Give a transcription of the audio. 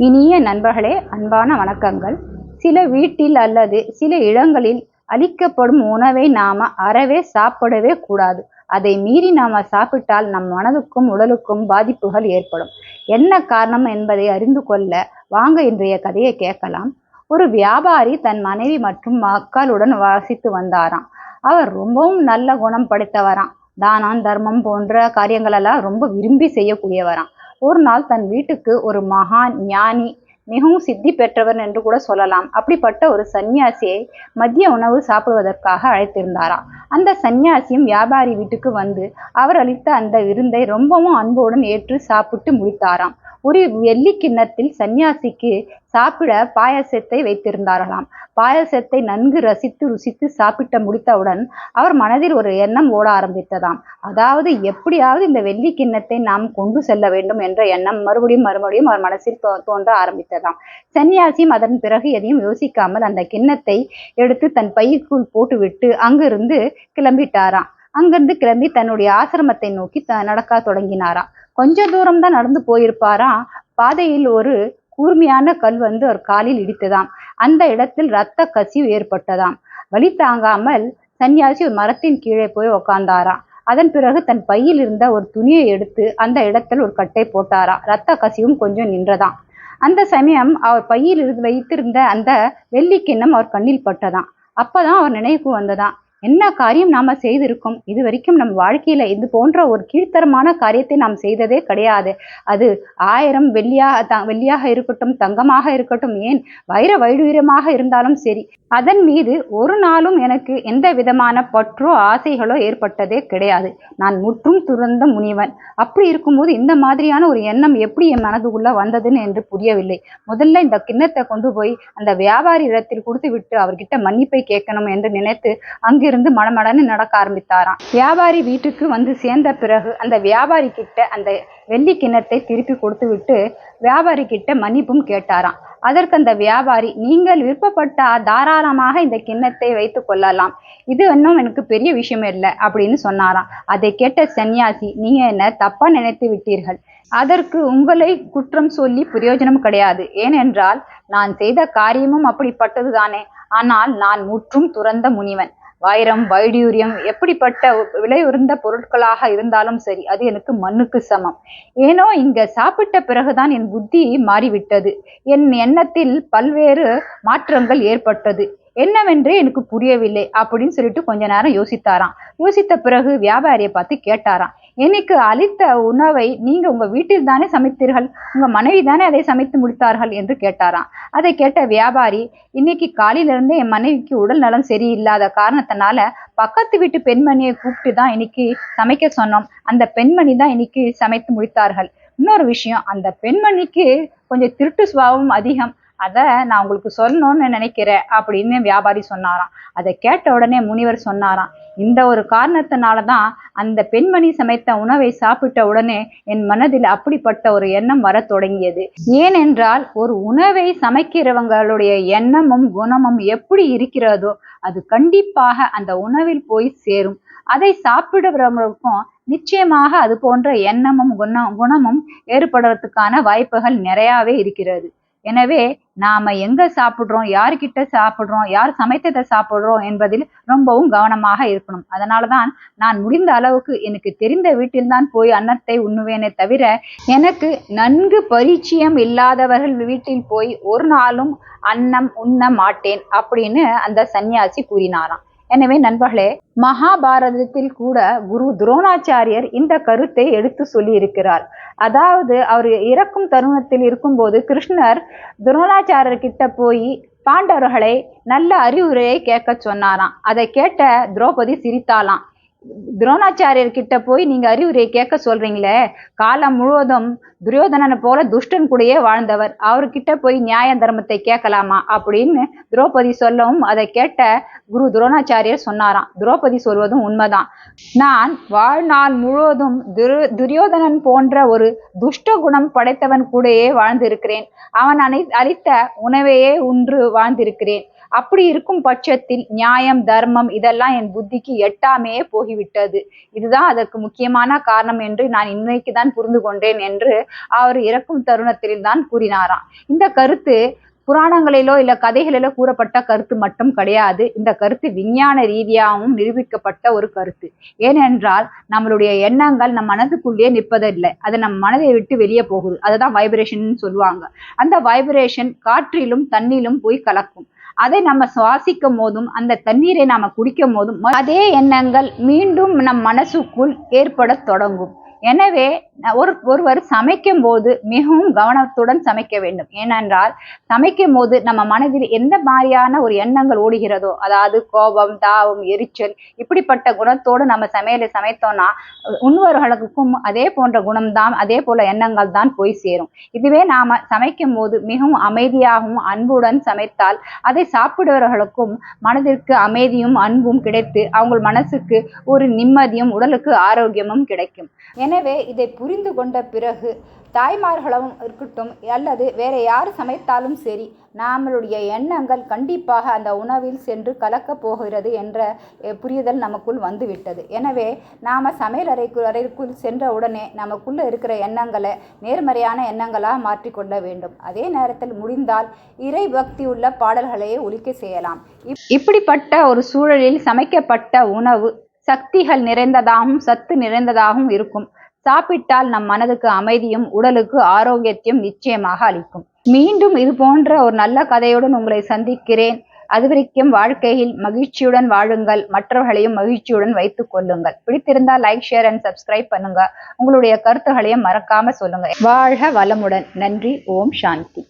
இனிய நண்பர்களே அன்பான வணக்கங்கள். சில வீட்டில் அல்லது சில இடங்களில் அளிக்கப்படும் உணவை நாம அறவே சாப்பிடவே கூடாது. அதை மீறி நாம சாப்பிட்டால் நம் மனதுக்கும் உடலுக்கும் பாதிப்புகள் ஏற்படும். என்ன காரணம் என்பதை அறிந்து கொள்ள வாங்க இன்றைய கதையை கேட்கலாம். ஒரு வியாபாரி தன் மனைவி மற்றும் மக்களுடன் வசித்து வந்தாராம். அவர் ரொம்பவும் நல்ல குணம் படைத்தவராம். தானம் தர்மம் போன்ற காரியங்களெல்லாம் ரொம்ப விரும்பி செய்யக்கூடியவராம். ஒரு நாள் தன் வீட்டுக்கு ஒரு மகான் ஞானி மிகவும் சித்தி பெற்றவர் என்று கூட சொல்லலாம். அப்படிப்பட்ட ஒரு சன்னியாசியை மதிய உணவு சாப்பிடுவதற்காக அழைத்திருந்தாராம் அந்த சன்னியாசியும் வியாபாரி வீட்டுக்கு வந்து அவர் அளித்த அந்த விருந்தை ரொம்பவும் அன்போடன் ஏற்று சாப்பிட்டு முடித்தாராம். ஒரு வெள்ளி கிண்ணத்தில் சன்னியாசிக்கு சாப்பிட பாயசத்தை வைத்திருந்தார்களாம். பாயசத்தை நன்கு ரசித்து ருசித்து சாப்பிட்ட முடித்தவுடன் அவர் மனதில் ஒரு எண்ணம் ஓட ஆரம்பித்ததாம். அதாவது எப்படியாவது இந்த வெள்ளி கிண்ணத்தை நாம் கொண்டு செல்ல வேண்டும் என்ற எண்ணம் மறுபடியும் மறுபடியும் அவர் மனசில் தோ தோன்ற ஆரம்பித்ததாம். சன்னியாசியும் அதன் பிறகு எதையும் யோசிக்காமல் அந்த கிண்ணத்தை எடுத்து தன் பைக்குள் போட்டுவிட்டு அங்கிருந்து கிளம்பிட்டாராம். அங்கிருந்து கிளம்பி தன்னுடைய ஆசிரமத்தை நோக்கி த நடக்க தொடங்கினாராம். கொஞ்ச தூரம் தான் நடந்து போயிருப்பாராம். பாதையில் ஒரு கூர்மையான கல் வந்து அவர் காலில் இடித்ததாம். அந்த இடத்தில் இரத்த கசிவு ஏற்பட்டதாம். வலி தாங்காமல் சன்னியாசி ஒரு மரத்தின் கீழே போய் உக்காந்தாராம். அதன் பிறகு தன் பையில் இருந்த ஒரு துணியை எடுத்து அந்த இடத்தில் ஒரு கட்டை போட்டாராம். இரத்த கசிவும் கொஞ்சம் நின்றதாம். அந்த சமயம் அவர் பையில் இருந்து வைத்திருந்த அந்த வெள்ளி கிண்ணம் அவர் கண்ணில் பட்டதாம். அப்பதான் அவர் நினைவுக்கு வந்ததாம். என்ன காரியம் நாம செய்திருக்கோம்? இது வரைக்கும் நம் வாழ்க்கையில இது போன்ற ஒரு கீழ்த்தரமான காரியத்தை நாம் செய்ததே கிடையாது. அது ஆயிரம் வெள்ளியாக த வெள்ளியாக இருக்கட்டும் தங்கமாக இருக்கட்டும் ஏன் வைர வைடூரியமாக இருந்தாலும் சரி அதன் மீது ஒரு நாளும் எனக்கு எந்த விதமான பற்றோ ஆசைகளோ ஏற்பட்டதே கிடையாது. நான் முற்றும் துறந்த முனிவன். அப்படி இருக்கும்போது இந்த மாதிரியான ஒரு எண்ணம் எப்படி என் மனதுக்குள்ள வந்ததுன்னு என்று புரியவில்லை. முதல்ல இந்த கிண்ணத்தை கொண்டு போய் அந்த வியாபாரி இடத்தில் கொடுத்து விட்டு அவர்கிட்ட மன்னிப்பை கேட்கணும் என்று நினைத்து அங்கிருந்து மடமடன்னு நடக்க ஆரம்பித்தாராம். வியாபாரி வீட்டுக்கு வந்து சேர்ந்த பிறகு அந்த வியாபாரி கிட்ட அந்த வெள்ளி கிண்ணத்தை திருப்பி கொடுத்து விட்டு வியாபாரி கிட்ட மன்னிப்பும் கேட்டாராம். அதற்கு அந்த வியாபாரி நீங்கள் விருப்பப்பட்ட தாராளமாக இந்த கிண்ணத்தை வைத்து கொள்ளலாம். இது இன்னும் எனக்கு பெரிய விஷயம் இல்லை அப்படின்னு சொன்னாராம். அதை கேட்ட சன்னியாசி நீங்க என்ன தப்பா நினைத்து விட்டீர்கள். அதற்கு உங்களை குற்றம் சொல்லி பிரயோஜனம் கிடையாது. ஏனென்றால் நான் செய்த காரியமும் அப்படிப்பட்டது தானே ஆனால் நான் முற்றும் துறந்த முனிவன். வைரம் வைடூரியம் எப்படிப்பட்ட விலை உயர்ந்த பொருட்களாக இருந்தாலும் சரி அது எனக்கு மண்ணுக்கு சமம். ஏனோ இங்க சாப்பிட்ட பிறகுதான் என் புத்தி மாறிவிட்டது. என் எண்ணத்தில் பல்வேறு மாற்றங்கள் ஏற்பட்டது. என்னவென்றே எனக்கு புரியவில்லை அப்படின்னு சொல்லிட்டு கொஞ்ச நேரம் யோசித்தாராம். யோசித்த பிறகு வியாபாரியை பார்த்து கேட்டாராம். எனக்கு அளித்த உணவை நீங்க உங்க வீட்டில் தானே சமைத்தீர்கள்? உங்க மனைவி தானே அதை சமைத்து முடித்தார்கள் என்று கேட்டாராம். அதை கேட்ட வியாபாரி இன்னைக்கு காலையிலிருந்தே என் மனைவிக்கு உடல் நலம் சரியில்லாத காரணத்தினால பக்கத்து வீட்டு பெண்மணியை கூப்பிட்டு தான் இன்னைக்கு சமைக்க சொன்னோம். அந்த பெண்மணி தான் இன்னைக்கு சமைத்து முடித்தார்கள். இன்னொரு விஷயம் அந்த பெண்மணிக்கு கொஞ்சம் திருட்டு சுபாவம் அதிகம். அதை நான் உங்களுக்கு சொல்லணும்னு நினைக்கிறேன் அப்படின்னு வியாபாரி சொன்னாராம். அதை கேட்ட உடனே முனிவர் சொன்னாராம் இந்த ஒரு காரணத்தினால தான் அந்த பெண்மணி சமைத்த உணவை சாப்பிட்ட உடனே என் மனதில் அப்படிப்பட்ட ஒரு எண்ணம் வர தொடங்கியது. ஏனென்றால் ஒரு உணவை சமைக்கிறவங்களுடைய எண்ணமும் குணமும் எப்படி இருக்கிறதோ அது கண்டிப்பாக அந்த உணவில் போய் சேரும். அதை சாப்பிடுறவங்களுக்கும் நிச்சயமாக அது போன்ற எண்ணமும் குணம் குணமும் ஏற்படுறதுக்கான வாய்ப்புகள் நிறையாவே இருக்கிறது. எனவே நாம எங்க சாப்பிடுறோம் யாருக்கிட்ட சாப்பிடுறோம் யார் சமைத்ததை சாப்பிடுறோம் என்பதில் ரொம்பவும் கவனமாக இருக்கணும். அதனாலதான் நான் முடிந்த அளவுக்கு எனக்கு தெரிந்த வீட்டில்தான் போய் அன்னத்தை உண்ணுவேனே தவிர எனக்கு நன்கு பரிச்சயம் இல்லாதவர்கள் வீட்டில் போய் ஒரு நாளும் அன்னம் உண்ண மாட்டேன் அப்படின்னு அந்த சன்னியாசி கூறினாராம். எனவே நண்பர்களே மகாபாரதத்தில் கூட குரு துரோணாச்சாரியர் இந்த கருத்தை எடுத்து சொல்லியிருக்கிறார். அதாவது அவர் இறக்கும் தருணத்தில் இருக்கும்போது கிருஷ்ணர் துரோணாச்சாரியர் கிட்ட போய் பாண்டவர்களை நல்ல அறிவுரையை கேட்க சொன்னாராம். அதை கேட்ட திரௌபதி சிரித்தாலாம் துரோணாச்சாரியர் கிட்ட போய் நீங்க அறிவுரை கேட்க சொல்றீங்களே? காலம் முழுவதும் துரியோதனனை போல துஷ்டன் கூடயே வாழ்ந்தவர். அவர்கிட்ட போய் நியாய தர்மத்தை கேட்கலாமா? அப்படின்னு திரௌபதி சொல்லவும் அதை கேட்ட குரு துரோணாச்சாரியர் சொன்னாராம். திரௌபதி சொல்வதும் உண்மைதான். நான் வாழ்நாள் முழுவதும் துரு துரியோதனன் போன்ற ஒரு துஷ்ட குணம் படைத்தவன் கூடயே வாழ்ந்திருக்கிறேன். அவன் அனை அளித்த உணவையே உன்று வாழ்ந்திருக்கிறேன். அப்படி இருக்கும் பட்சத்தில் நியாயம் தர்மம் இதெல்லாம் என் புத்திக்கு எட்டாமே போகிவிட்டது. இதுதான் அதற்கு முக்கியமான காரணம் என்று நான் இன்னைக்கு தான் புரிந்து கொண்டேன் என்று அவர் இறக்கும் தருணத்தில் தான் கூறினாராம். இந்த கருத்து புராணங்களிலோ இல்ல கதைகளிலோ கூறப்பட்ட கருத்து மட்டும் கிடையாது. இந்த கருத்து விஞ்ஞான ரீதியாகவும் நிரூபிக்கப்பட்ட ஒரு கருத்து. ஏனென்றால் நம்மளுடைய எண்ணங்கள் நம் மனதுக்குள்ளேயே நிற்பதில்லை. அது நம் மனதை விட்டு வெளியே போகுது. அதுதான் வைப்ரேஷன் சொல்லுவாங்க. அந்த வைப்ரேஷன் காற்றிலும் தண்ணிலும் போய் கலக்கும். அதை நம்ம சுவாசிக்கும் போதும் அந்த தண்ணீரை நாம குடிக்கும் போதும் அதே எண்ணங்கள் மீண்டும் நம் மனசுக்குள் ஏற்பட தொடங்கும். எனவே ஒரு ஒருவர் சமைக்கும் போது மிகவும் கவனத்துடன் சமைக்க வேண்டும். ஏனென்றால் சமைக்கும் போது நம்ம மனதில் எந்த மாதிரியான ஒரு எண்ணங்கள் ஓடுகிறதோ அதாவது கோபம் தாவம் எரிச்சல் இப்படிப்பட்ட குணத்தோடு நம்ம சமையலை சமைத்தோம்னா உண்ணுவர்களுக்கும் அதே போன்ற குணம்தான் அதே போல எண்ணங்கள் தான் போய் சேரும். இதுவே நாம சமைக்கும் போது மிகவும் அமைதியாகவும் அன்புடன் சமைத்தால் அதை சாப்பிடுவர்களுக்கும் மனதிற்கு அமைதியும் அன்பும் கிடைத்து அவங்க மனசுக்கு ஒரு நிம்மதியும் உடலுக்கு ஆரோக்கியமும் கிடைக்கும். எனவே இதை புரிந்து கொண்ட பிறகு தாய்மார்களும் இருக்கட்டும் அல்லது வேறு யார் சமைத்தாலும் சரி நம்மளுடைய எண்ணங்கள் கண்டிப்பாக அந்த உணவில் சென்று கலக்கப் போகிறது என்ற புரிதல் நமக்குள் வந்துவிட்டது. எனவே நாம் சமையல் அறைக்கு அறைக்குள் சென்ற உடனே நமக்குள்ளே இருக்கிற எண்ணங்களை நேர்மறையான எண்ணங்களாக மாற்றிக்கொள்ள வேண்டும். அதே நேரத்தில் முடிந்தால் இறை பக்தி உள்ள பாடல்களையே ஒழிக்க செய்யலாம். இப்படிப்பட்ட ஒரு சூழலில் சமைக்கப்பட்ட உணவு சக்திகள் நிறைந்ததாகவும் சத்து நிறைந்ததாகவும் இருக்கும். சாப்பிட்டால் நம் மனதுக்கு அமைதியும் உடலுக்கு ஆரோக்கியத்தையும் நிச்சயமாக அளிக்கும். மீண்டும் இது போன்ற ஒரு நல்ல கதையுடன் உங்களை சந்திக்கிறேன். அதுவரைக்கும் வாழ்க்கையில் மகிழ்ச்சியுடன் வாழுங்கள் மற்றவர்களையும் மகிழ்ச்சியுடன் வைத்துக் கொள்ளுங்கள். பிடித்திருந்தால் லைக் ஷேர் அண்ட் சப்ஸ்கிரைப் பண்ணுங்க. உங்களுடைய கருத்துகளையும் மறக்காம சொல்லுங்க. வாழ்க வளமுடன். நன்றி. ஓம் சாந்தி.